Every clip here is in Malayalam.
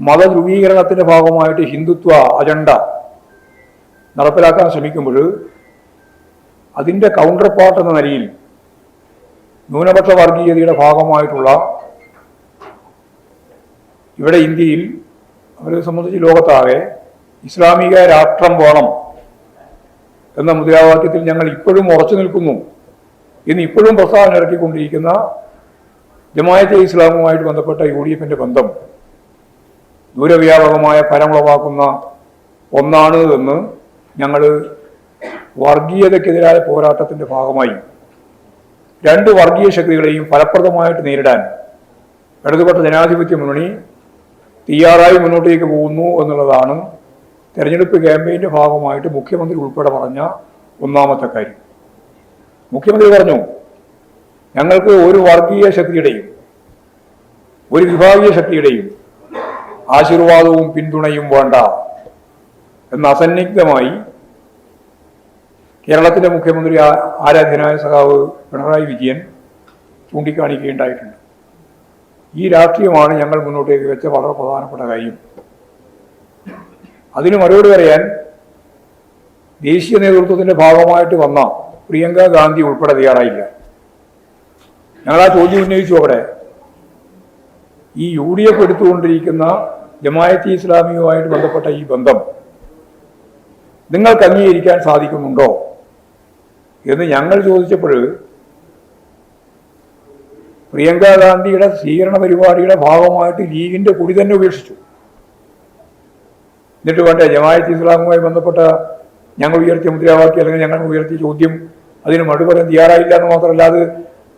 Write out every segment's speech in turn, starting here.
മതധ്രുവീകരണത്തിന്റെ ഭാഗമായിട്ട് ഹിന്ദുത്വ അജണ്ട നടപ്പിലാക്കാൻ ശ്രമിക്കുമ്പോൾ അതിന്റെ കൗണ്ടർ പാർട്ട് എന്ന നിലയിൽ ന്യൂനപക്ഷ വർഗീയതയുടെ ഭാഗമായിട്ടുള്ള ഇവിടെ ഇന്ത്യയിൽ അവരെ സംബന്ധിച്ച് ലോകത്താകെ ഇസ്ലാമിക രാഷ്ട്രം വേണം എന്ന മുദ്രാവാക്യത്തിൽ ഞങ്ങൾ ഇപ്പോഴും ഉറച്ചു നിൽക്കുന്നു. എന്ന് ഇപ്പോഴും പ്രസ്താവന ഇറക്കിക്കൊണ്ടിരിക്കുന്ന ജമായത്തെ ഇസ്ലാമുമായിട്ട് ബന്ധപ്പെട്ട യു ഡി എഫിന്റെ ബന്ധം ദൂരവ്യാപകമായ ഫലമുളവാക്കുന്ന ഒന്നാണ് എന്ന് ഞങ്ങൾ വർഗീയതയ്ക്കെതിരായ പോരാട്ടത്തിന്റെ ഭാഗമായി രണ്ട് വർഗീയ ശക്തികളെയും ഫലപ്രദമായിട്ട് നേരിടാൻ ഇടതുപക്ഷ ജനാധിപത്യ മുന്നണി തയ്യാറായി മുന്നോട്ടേക്ക് പോകുന്നു എന്നുള്ളതാണ് തെരഞ്ഞെടുപ്പ് ക്യാമ്പയിന്റെ ഭാഗമായിട്ട് മുഖ്യമന്ത്രി ഉൾപ്പെടെ പറഞ്ഞ ഒന്നാമത്തെ കാര്യം. മുഖ്യമന്ത്രി പറഞ്ഞു ഞങ്ങൾക്ക് ഒരു വർഗീയ ശക്തിയുടെയും ഒരു വിഭാഗീയ ശക്തിയുടെയും ആശീർവാദവും പിന്തുണയും വേണ്ട. എന്ന് അസന്നിഗ്ധമായി കേരളത്തിലെ മുഖ്യമന്ത്രി ആരാധ്യനായ സഖാവ് പിണറായി വിജയൻ ചൂണ്ടിക്കാണിക്കുകയുണ്ടായിട്ടുണ്ട്. ഈ രാഷ്ട്രീയമാണ് ഞങ്ങൾ മുന്നോട്ടേക്ക് വെച്ച വളരെ പ്രധാനപ്പെട്ട കാര്യം. അതിന് മറുപടി പറയാൻ ദേശീയ നേതൃത്വത്തിന്റെ ഭാഗമായിട്ട് വന്ന പ്രിയങ്ക ഗാന്ധി ഉൾപ്പെടെ തയ്യാറായില്ല. ഞങ്ങൾ ആ ചോദ്യം ഉന്നയിച്ചു അവിടെ. ഈ യു ഡി എഫ് എടുത്തുകൊണ്ടിരിക്കുന്ന ജമായത്ത് ഇസ്ലാമിയുമായിട്ട് ബന്ധപ്പെട്ട ഈ ബന്ധം നിങ്ങൾക്ക് അംഗീകരിക്കാൻ സാധിക്കുന്നുണ്ടോ എന്ന് ഞങ്ങൾ ചോദിച്ചപ്പോൾ പ്രിയങ്ക ഗാന്ധിയുടെ സ്വീകരണ പരിപാടിയുടെ ഭാഗമായിട്ട് ലീഗിന്റെ കുടി തന്നെ ഉപേക്ഷിച്ചു. എന്നിട്ട് വേണ്ട ജമായത്ത് ഇസ്ലാമുമായി ബന്ധപ്പെട്ട ഞങ്ങൾ ഉയർത്തിയ മുദ്രാവാക്യം അല്ലെങ്കിൽ ഞങ്ങൾ ഉയർത്തിയ ചോദ്യം അതിന് മറുപടി തയ്യാറായില്ല എന്ന് മാത്രമല്ല അത്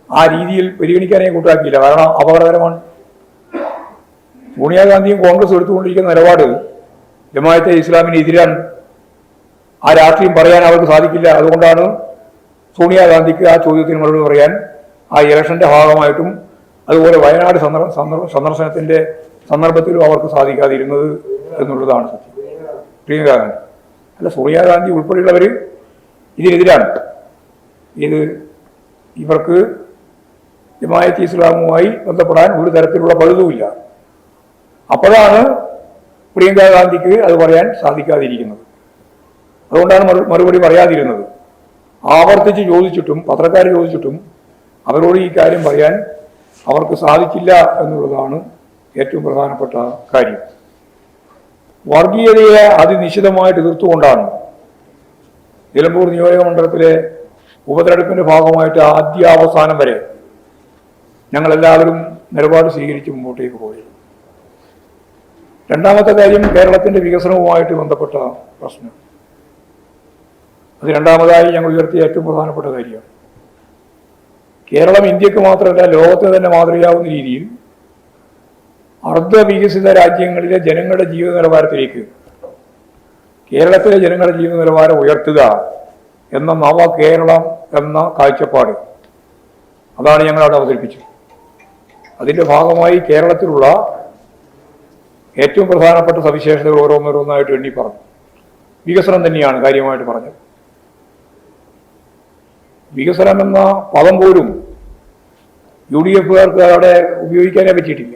ആ രീതിയിൽ പരിഗണിക്കാനേ കൂട്ടാക്കിയില്ല. കാരണം അപകടകരമാണ്. സോണിയാഗാന്ധിയും കോൺഗ്രസ് എടുത്തുകൊണ്ടിരിക്കുന്ന നിലപാട് ജമായത്തെ ഇസ്ലാമിന് എതിരാണ് ആ രാഷ്ട്രീയം പറയാൻ അവർക്ക് സാധിക്കില്ല. അതുകൊണ്ടാണ് സോണിയാഗാന്ധിക്ക് ആ ചോദ്യത്തിന് മറുപടി പറയാൻ ആ ഇലക്ഷന്റെ ഭാഗമായിട്ടും അതുപോലെ വയനാട് സന്ദർ- സന്ദർ- സന്ദർശനത്തിന്റെ സന്ദർഭത്തിലും അവർക്ക് സാധിക്കാതിരുന്നത് എന്നുള്ളതാണ് സത്യം. പ്രിയങ്കാഗാന്ധി അല്ല സോണിയാഗാന്ധി ഉൾപ്പെടെയുള്ളവർ ഇതിനെതിരാണ്. ഇത് ഇവർക്ക് ജമായത്ത് ഇസ്ലാമുമായി ബന്ധപ്പെടാൻ ഒരു തരത്തിലുള്ള പഴുതുമില്ല. അപ്പോഴാണ് പ്രിയങ്ക ഗാന്ധിക്ക് അത് പറയാൻ സാധിക്കാതിരിക്കുന്നത്. അതുകൊണ്ടാണ് മറുപടി പറയാതിരുന്നത്. ആവർത്തിച്ച് ചോദിച്ചിട്ടും പത്രക്കാർ ചോദിച്ചിട്ടും അവരോട് ഈ കാര്യം പറയാൻ അവർക്ക് സാധിച്ചില്ല എന്നുള്ളതാണ് ഏറ്റവും പ്രധാനപ്പെട്ട കാര്യം. വർഗീയതയെ അതിനിശ്ചിതമായിട്ട് എതിർത്തുകൊണ്ടാണ് നിലമ്പൂർ നിയോജക മണ്ഡലത്തിലെ ഉപതെരഞ്ഞെടുപ്പിന്റെ ഭാഗമായിട്ട് ആദ്യാവസാനം വരെ ഞങ്ങളെല്ലാവരും നിലപാട് സ്വീകരിച്ച് മുമ്പോട്ടേക്ക് പോയി രണ്ടാമത്തെ കാര്യം കേരളത്തിന്റെ വികസനവുമായിട്ട് ബന്ധപ്പെട്ട പ്രശ്നം. അത് രണ്ടാമതായി ഞങ്ങൾ ഉയർത്തിയ ഏറ്റവും പ്രധാനപ്പെട്ട കാര്യം. കേരളം ഇന്ത്യയ്ക്ക് മാത്രമല്ല ലോകത്തിന് തന്നെ മാതൃകയാവുന്ന രീതിയിൽ അർദ്ധവികസിത രാജ്യങ്ങളിലെ ജനങ്ങളുടെ ജീവിത നിലവാരത്തിലേക്ക് കേരളത്തിലെ ജനങ്ങളുടെ ജീവിത നിലവാരം ഉയർത്തുക എന്ന നവ കേരളം എന്ന കാഴ്ചപ്പാട് അതാണ് ഞങ്ങൾ അവിടെ അവതരിപ്പിച്ചത്. അതിന്റെ ഭാഗമായി കേരളത്തിലുള്ള ഏറ്റവും പ്രധാനപ്പെട്ട സവിശേഷതകൾ ഓരോന്നോരോന്നായിട്ട് എണ്ണി പറഞ്ഞു. വികസനം തന്നെയാണ് കാര്യമായിട്ട് പറഞ്ഞത്. വികസനം എന്ന പദം പോലും യു ഡി എഫുകാർക്ക് അവിടെ ഉപയോഗിക്കാനേ പറ്റിയിട്ടില്ല.